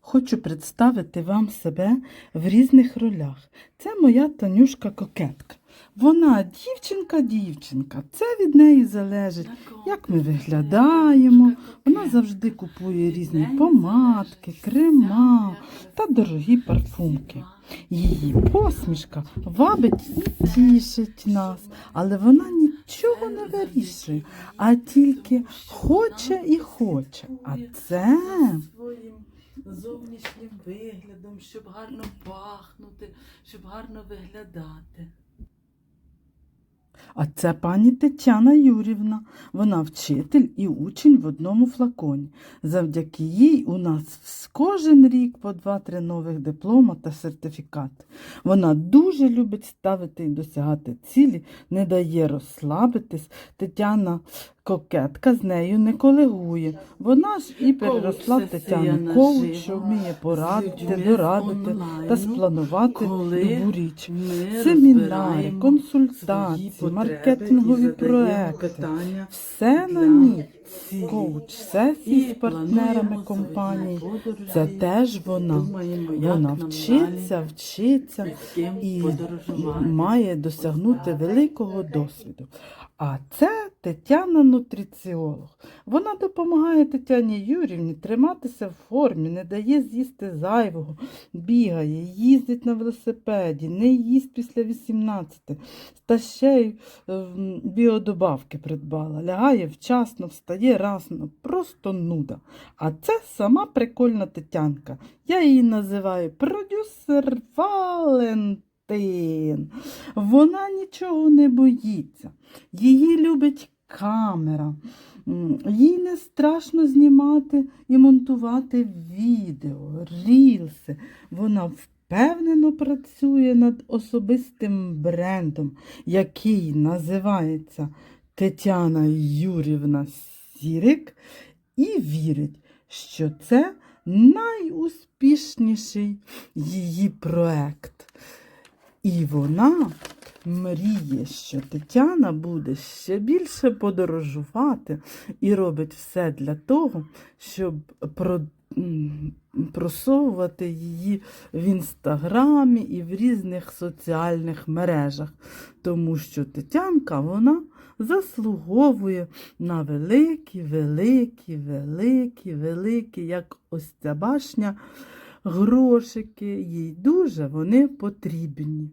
хочу представити вам себе в різних ролях. Це моя Танюшка Кокетка. Вона дівчинка-дівчинка. Це від неї залежить, як ми виглядаємо. Вона завжди купує різні помадки, крема та дорогі парфумки. Її посмішка вабить і тішить нас, але вона нічого не вирішує, а тільки хоче і хоче. А це зовнішнім виглядом, щоб гарно пахнути, щоб гарно виглядати. А це пані Тетяна Юрівна. Вона вчитель і учень в одному флаконі. Завдяки їй у нас кожен рік по два-три нових диплома та сертифікати. Вона дуже любить ставити і досягати цілі, не дає розслабитись. Тетяна кокетка з нею не колегує. Вона ж і переросла в Тетяну коуч, що вміє порадити, дорадити та спланувати любу річ. Семінари, консультації, маркетингові проекти. Все на ній. Коуч сесії з партнерами компанії. Це теж вона. Вона вчиться, вчиться і має досягнути великого досвіду. А це Тетяна нутриціолог. Вона допомагає Тетяні Юрівні триматися в формі, не дає з'їсти зайвого, бігає, їздить на велосипеді, не їсть після 18, та ще й ем, біодобавки придбала. Лягає вчасно, встає разно, просто нуда. А це сама прикольна Тетянка. Я її називаю продюсер Валентин. Вона нічого не боїться. Її любить камера. Їй не страшно знімати і монтувати відео, рілси. Вона впевнено працює над особистим брендом, який називається Тетяна Юрівна Сірик, і вірить, що це найуспішніший її проект. І вона мріє, що Тетяна буде ще більше подорожувати і робить все для того, щоб про, просовувати її в інстаграмі і в різних соціальних мережах. Тому що Тетянка вона заслуговує на великі, великі, великі, великі, як ось ця башня, грошики. Їй дуже вони потрібні.